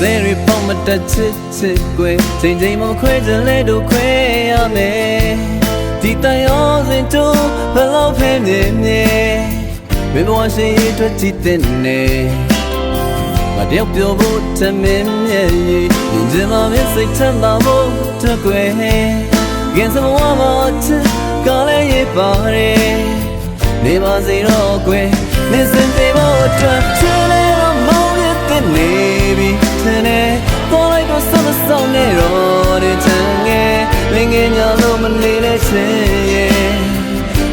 သေးရီပေါမတက်ချစ်ချစ်ကွယ်ချိန်ချိန်မခွဲကြလဲတို့ခွဲရမယ်ဒီတန်ရောစင်တူဘယ်လောက်ဖဲမြင်မြင်မင်းဘဝရှိရထွက်ကြည့်တဲ့နေမတယောက်ပြောဖို့တမင်းမြဲရင်ဒီမှာမစိတ်ချမ်းသာဖို့တကွယ်ကင်းစမဝါမချစ်ကလည်းရပါတယ်နေပါစေတော့ကွယ်နေစင်သေးဖို့အတွက် ဆက်မဆောင်နေတော့တဲ့ချင်ငယ်မင်းငယ်ညာလို့မနေလဲချင်ရဲ့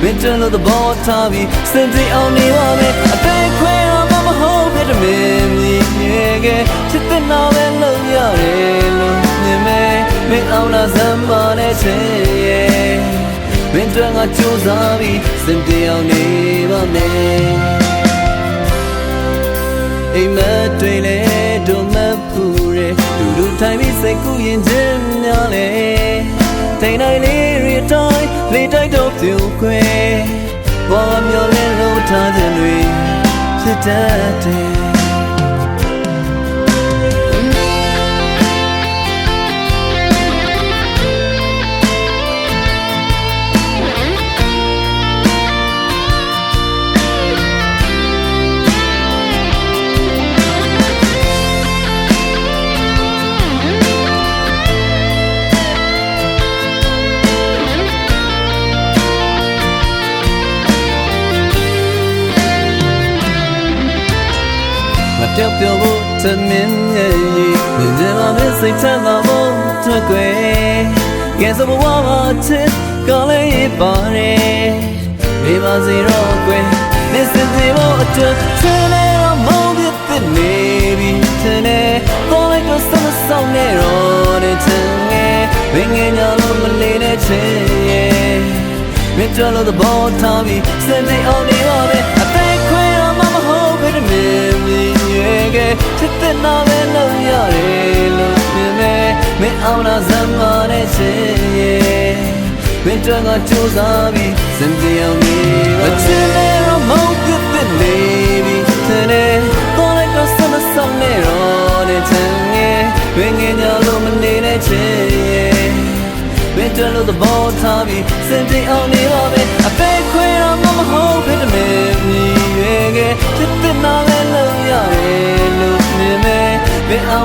မင်းတလို့သဘောထားပြီးစင်ပြေအောင်နေပါမယ်အသေးခွဲတော့မမဟုတ်ဖြစ်တယ်မင်းမြည်ငယ်ချစ်တဲ့နာပဲလို့ရတယ်လို့မြင်မယ်မင်းအောင်လာစမ်းပါနဲ့ချင်ရဲ့မင်းတို့ငါကြိုးစားပြီးစင်ပြေအောင်နေပါမယ်အိမ်မက်တွေလဲတို့မဖူရဲလူလူ ထိုင်ပြီးစိတ်ကူးရင်ခြင်းများလဲတိမ်တိုင်းလေးရီတိုင်းလေးတိုက်တော့ပြူခွဲဘောမျောလဲလို့ထားခြင်းတွေဖြစ်တတ်တယ် ပြောက်ပြောဖို့တမင်းရဲ့မြင်ကြမှာမစိတ်ချမ်းသာဖို့တွေ့ွယ်ကဲစဘဝမှာချစ်ကလည်းရပါတယ်မိပါစေတော့ကွယ်နေစင်သေးဖို့အတွက်ချင်နေတော့မောင်းပြတဲ့နေပြီချင်နေပေါ်လိုက်တော့စမဆောင်နေတော့တဲ့ချင်ငယ်မင်းငယ်ညာလို့မနေနဲ့ချင်ရဲ့မင်းတို့လို့သဘောထားပြီးစင်နေအောင်နေပါမယ် ရဲ့ကချစ်တဲ့နာပဲလို့ရတယ်လို့မြင်မယ်မင်းအောင်လာစမ်းပါနဲ့ချင်ရဲ့မင်းတို့ကကြိုးစားပြီးစင်ပြေအောင်နေပါချင်နေတော့မောင်းပြတဲ့နေပြီချင်နေတော့လိုက်တော့စမဆောင်နေတော့တဲ့ချင်ငယ်ဝင်းငယ်ညာလို့မနေနဲ့ချင်ရဲ့မင်းတို့လို့သဘောထားပြီးစင်ပြေအောင်နေပါမယ်အသေးခွဲတော့မမဟုတ်ဖြစ်တယ်မင်းမြည်ရွ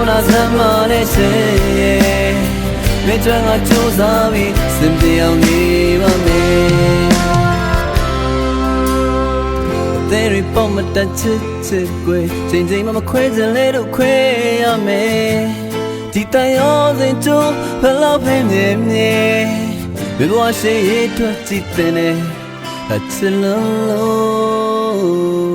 လာစမ်းမနဲ့ရှင်ရဲ့မင်းတို့ငါကြိုးစားပြီးစင်ပြေအောင်နေပါမယ်သေးရီပေါ်မတက်ချစ်ချစ်ကွယ်ချိန်ချိန်မမခွဲစလဲတော့ခွဲရမယ်ဒီတန်ရောစင်ချိုးဘယ်လောက်ပဲမြင်မြင်ဘယ်ဘဝရှိရထွက်ကြည့်တဲ့နဲ့အချစ်လုံး